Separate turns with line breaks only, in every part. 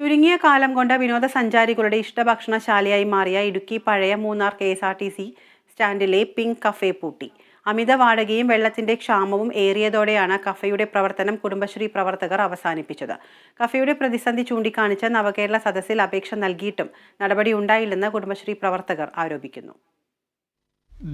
ചുരുങ്ങിയ കാലം കൊണ്ട് വിനോദസഞ്ചാരികളുടെ ഇഷ്ടഭക്ഷണശാലയായി മാറിയ ഇടുക്കി പഴയ Munnar K S R T C സ്റ്റാൻഡിലെ pink cafe പൂട്ടി. അമിത വാടകയും വെള്ളത്തിന്റെ ക്ഷാമവും ഏറിയതോടെയാണ് കഫയുടെ പ്രവർത്തനം കുടുംബശ്രീ പ്രവർത്തകർ അവസാനിപ്പിച്ചത്. കഫയുടെ പ്രതിസന്ധി ചൂണ്ടിക്കാണിച്ച് നവകേരള സദസ്സിൽ അപേക്ഷ നൽകിയിട്ടും നടപടി ഉണ്ടായില്ലെന്ന് കുടുംബശ്രീ പ്രവർത്തകർ ആരോപിക്കുന്നു.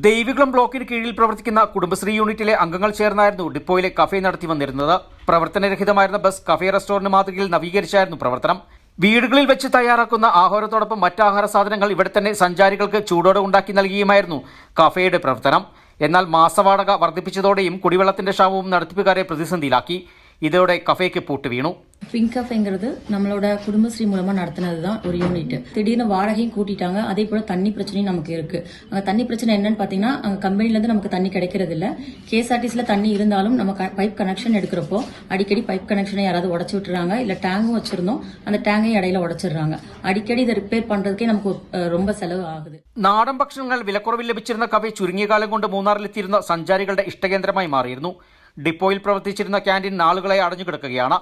ദേവികുളം ബ്ലോക്കിന് കീഴിൽ പ്രവർത്തിക്കുന്ന കുടുംബശ്രീ യൂണിറ്റിലെ അംഗങ്ങൾ ചേർന്നായിരുന്നു ഡിപ്പോയിലെ കഫേ നടത്തി വന്നിരുന്നത്. പ്രവർത്തനരഹിതമായിരുന്ന ബസ് കഫേ റെസ്റ്റോറന്റ് മാതൃകയിൽ നവീകരിച്ചായിരുന്നു പ്രവർത്തനം. വീടുകളിൽ വെച്ച് തയ്യാറാക്കുന്ന ആഹാരത്തോടൊപ്പം മറ്റ് ആഹാര സാധനങ്ങൾ ഇവിടെ തന്നെ സഞ്ചാരികൾക്ക് ചൂടോടെ ഉണ്ടാക്കി നൽകിയുമായിരുന്നു കഫേയുടെ പ്രവർത്തനം. എന്നാൽ മാസവാടക വർദ്ധിപ്പിച്ചതോടെയും കുടിവെള്ളത്തിന്റെ ക്ഷാമവും നടത്തിപ്പുകാരെ പ്രതിസന്ധിയിലാക്കി. ഇതോടെ കഫേക്ക് പൂട്ട് വീണു.
பிங்க் கஃபேங்கிறது நம்மளோட குடும்பஸ்ரீ மூலமா நடத்தினது தான் ஒரு யூனிட் திடீர்னு வாடகையும் கூட்டிட்டாங்க அதே போல தண்ணி பிரச்சனையும் நமக்கு இருக்கு அங்க தண்ணி பிரச்சனை என்னன்னு பாத்தீங்கன்னா அங்க கம்பெனில இருந்து நமக்கு தண்ணி கிடைக்கிறது இல்ல கேஎஸ்ஆர்டிசில தண்ணி இருந்தாலும் நம்ம பைப் கனெக்ஷன் எடுக்கிறப்போ அடிக்கடி பைப் கனெக்ஷனை யாராவது உடச்சு விட்டுறாங்க இல்ல டேங்கும் வச்சிருந்தோம் அந்த டேங்கையும் இடையில உடைச்சிடுறாங்க அடிக்கடி இதை ரிப்பேர் பண்றதுக்கே நமக்கு அஹ், ரொம்ப செலவு ஆகுது
നാടൻ ഭക്ഷണങ്ങൾ വിലക്കുറവിൽ ലഭിച്ചിരുന്ന കഫേ ചുരുങ്ങിയ കാലം കൊണ്ട് മൂന്നാറിലെത്തിയിരുന്ന സഞ്ചാരികളുടെ ഇഷ്ടകേന്ദ്രമായി മാറിയിരുന്നു ഡിപ്പോയിൽ പ്രവർത്തിച്ചിരുന്ന ക്യാൻറ്റീൻ നാളുകളായി അടഞ്ഞുകിടക്കുകയാണ്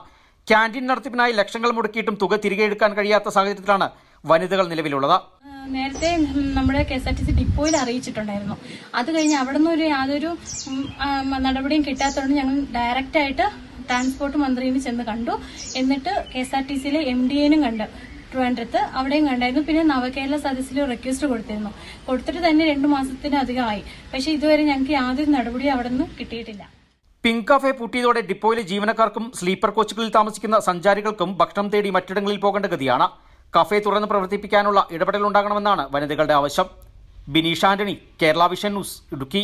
ക്യാന്റീൻ നടത്തിപ്പിനായി ലക്ഷങ്ങൾ മുടക്കിയിട്ടും തുക തിരികെ എടുക്കാൻ കഴിയാത്ത സാഹചര്യത്തിലാണ് വനിതകൾ നിലവിലുള്ളത്.
നേരത്തെ നമ്മുടെ K S R T C ഡിപ്പോയിൽ അറിയിച്ചിട്ടുണ്ടായിരുന്നു. അത് കഴിഞ്ഞ് അവിടെ നിന്ന് ഒരു യാതൊരു നടപടിയും കിട്ടാത്തതുകൊണ്ട് ഞങ്ങൾ ഡയറക്റ്റ് ആയിട്ട് ട്രാൻസ്പോർട്ട് മന്ത്രിനെ ചെന്ന് കണ്ടു. എന്നിട്ട് കെ എസ് ആർ ടി സിയിലെ എം ഡി എനും കണ്ട്. ട്രിവാൻഡ്രത്ത് അവിടെയും കണ്ടായിരുന്നു. പിന്നെ നവകേരള സദസ്സിൽ റിക്വസ്റ്റ് കൊടുത്തിരുന്നു. കൊടുത്തിട്ട് തന്നെ രണ്ടു മാസത്തിനധികമായി പക്ഷെ ഇതുവരെ ഞങ്ങൾക്ക് യാതൊരു നടപടിയും അവിടെ നിന്ന് കിട്ടിയിട്ടില്ല.
പിങ്ക് കഫേ പൂട്ടിയതോടെ ഡിപ്പോയിലെ ജീവനക്കാർക്കും സ്ലീപ്പർ കോച്ചുകളിൽ താമസിക്കുന്ന സഞ്ചാരികൾക്കും ഭക്ഷണം തേടി മറ്റിടങ്ങളിൽ പോകേണ്ട ഗതിയാണ്. കഫേ തുറന്ന് പ്രവർത്തിപ്പിക്കാനുള്ള ഇടപെടൽ ഉണ്ടാകണമെന്നാണ് വനിതകളുടെ ആവശ്യം. Bineesh Antony Kerala vision news Idukki.